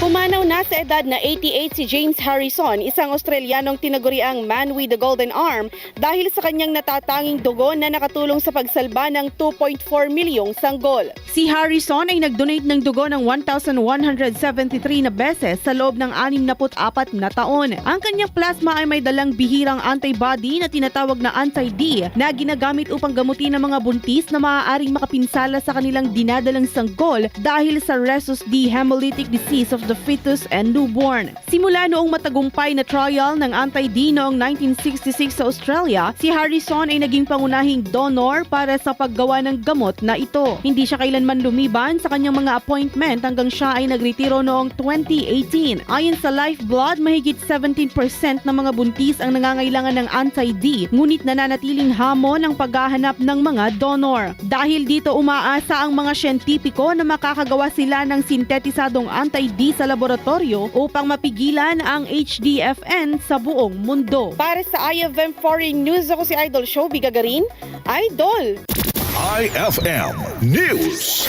Pumanaw na sa edad na 88 si James Harrison, isang Australianong tinaguriang man with the golden arm dahil sa kanyang natatanging dugo na nakatulong sa pagsalba ng 2.4 milyong sanggol. Si Harrison ay nag-donate ng dugo ng 1,173 na beses sa loob ng 64 na taon. Ang kanyang plasma ay may dalang bihirang antibody na tinatawag na anti-D na ginagamit upang gamutin ang mga buntis na maaaring makapinsala sa kanilang dinadalang sanggol dahil sa rhesus D hemolytic disease of the fetus and newborn. Simula noong matagumpay na trial ng anti-D noong 1966 sa Australia, si Harrison ay naging pangunahing donor para sa paggawa ng gamot na ito. Hindi siya kailanman lumiban sa kanyang mga appointment hanggang siya ay nagretiro noong 2018. Ayon sa Lifeblood, mahigit 17% ng mga buntis ang nangangailangan ng anti-D, ngunit nananatiling hamon ang paghahanap ng mga donor. Dahil dito umaasa ang mga siyentipiko na makakagawa sila ng sintetisadong anti-D sa laboratorio upang mapigilan ang HDFN sa buong mundo. Para sa IFM Foreign News, ako si Idol Show Bigagarin. Idol! IFM News.